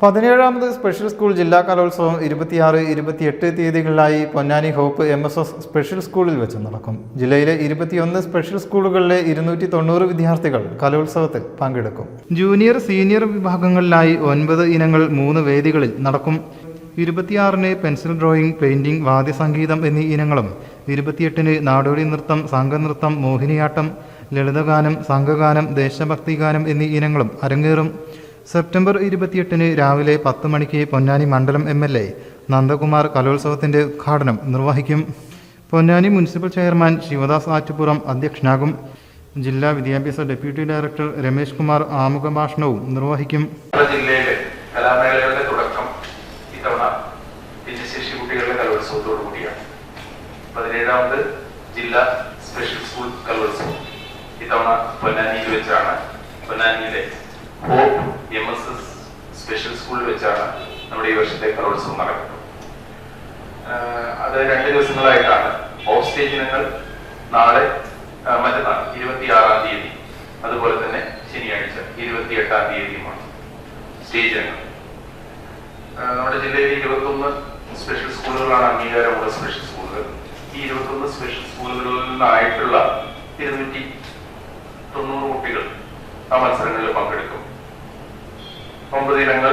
പതിനേഴാമത് special school ജില്ലാ കലോത്സവം ഇരുപത്തിയാറ് ഇരുപത്തിയെട്ട് തീയതികളിലായി Ponnani hope M S S special സ്കൂളിൽ വെച്ച് നടക്കും. ജില്ലയിലെ ഇരുപത്തിയൊന്ന് സ്പെഷ്യൽ സ്കൂളുകളിലെ ഇരുന്നൂറ്റി തൊണ്ണൂറ് വിദ്യാർത്ഥികൾ കലോത്സവത്തിൽ പങ്കെടുക്കും. ജൂനിയർ സീനിയർ വിഭാഗങ്ങളിലായി ഒൻപത് ഇനങ്ങൾ മൂന്ന് വേദികളിൽ നടക്കും. ഇരുപത്തിയാറിന് പെൻസിൽ ഡ്രോയിങ് പെയിന്റിംഗ് വാദ്യസംഗീതം എന്നീ ഇനങ്ങളും ഇരുപത്തിയെട്ടിന് നാടോടി നൃത്തം സംഘനൃത്തം മോഹിനിയാട്ടം ലളിതഗാനം സംഘഗാനം ദേശഭക്തി ഗാനം എന്നീ ഇനങ്ങളും അരങ്ങേറും. സെപ്റ്റംബർ ഇരുപത്തിയെട്ടിന് രാവിലെ പത്ത് മണിക്ക് പൊന്നാനി മണ്ഡലം എം എൽ എ നന്ദകുമാർ കലോത്സവത്തിന്റെ ഉദ്ഘാടനം നിർവഹിക്കും. പൊന്നാനി മുനിസിപ്പൽ ചെയർമാൻ ശിവദാസ് ആറ്റുപുറം അധ്യക്ഷനാകും. ജില്ലാ വിദ്യാഭ്യാസ ഡെപ്യൂട്ടി ഡയറക്ടർ രമേശ് കുമാർ ആമുഖ ഭാഷണവും നിർവഹിക്കും ജില്ലയിലെ കലാമേളയുടെ തുടക്കം കൂടിയാണ്. ജില്ലാ സ്പെഷ്യൽ സ്കൂൾ കലോത്സവം. ഇത്തവണ പൊന്നാനിയിൽ വെച്ചാണ് പൊന്നാനിയിലെ hope M S S special സ്കൂളിൽ വെച്ചാണ് നമ്മുടെ ഈ വർഷത്തെ കലോത്സവം നടക്കുന്നത്. അത് രണ്ട് ദിവസങ്ങളായിട്ടാണ്. ഓഫ് സ്റ്റേജ് ഇനങ്ങൾ നാളെ മറ്റന്നാൾ ഇരുപത്തിയാറാം തീയതി. അതുപോലെ തന്നെ ശനിയാഴ്ച ഇരുപത്തിയെട്ടാം തീയതിയുമാണ് സ്റ്റേജ് ഇനങ്ങൾ. നമ്മുടെ ജില്ലയിൽ ഇരുപത്തൊന്ന് സ്പെഷ്യൽ സ്കൂളുകളാണ് അംഗീകാരമുള്ള സ്പെഷ്യൽ സ്കൂളുകൾ ഈ ഇരുപത്തൊന്ന് സ്പെഷ്യൽ സ്കൂളുകളിൽ നിന്നായിട്ടുള്ള ഇരുന്നൂറ്റി തൊണ്ണൂറ് കുട്ടികൾ ആ മത്സരങ്ങളിൽ പങ്കെടുക്കും. ഒമ്പത് ഇനങ്ങൾ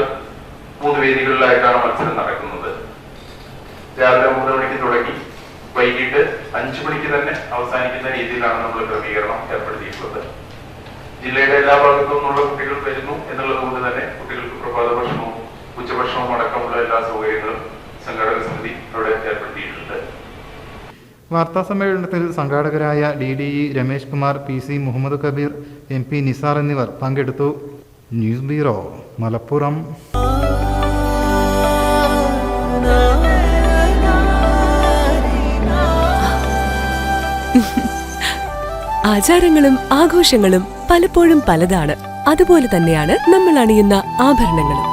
മൂന്ന് വേദികളിലായിട്ടാണ് മത്സരം നടക്കുന്നത്. രാവിലെ മൂന്ന് മണിക്ക് തുടങ്ങി വൈകിട്ട് അഞ്ചു മണിക്ക് തന്നെ അവസാനിക്കുന്ന രീതിയിലാണ് നമ്മൾ ക്രമീകരണം ഏർപ്പെടുത്തിയിട്ടുള്ളത്. ജില്ലയുടെ എല്ലാ ഭാഗത്തു നിന്നുള്ള കുട്ടികൾ വരുന്നു എന്നുള്ളത് കൊണ്ട് തന്നെ കുട്ടികൾക്ക് പ്രഭാത ഭക്ഷണവും ഉച്ചഭക്ഷണവും അടക്കമുള്ള എല്ലാ സൗകര്യങ്ങളും സംഘാടക സമിതി അവിടെ ഏർപ്പെടുത്തിയിട്ടുണ്ട്. വാർത്താ സമ്മേളനത്തിൽ സംഘാടകരായ D D E Ramesh Kumar P C Muhammad Kabeer M P Nisar എന്നിവർ പങ്കെടുത്തു. News bureau Malappuram. ആചാരങ്ങളും ആഘോഷങ്ങളും പലപ്പോഴും പലതാണ്. അതുപോലെ തന്നെയാണ് നമ്മൾ അണിയുന്ന ആഭരണങ്ങളും.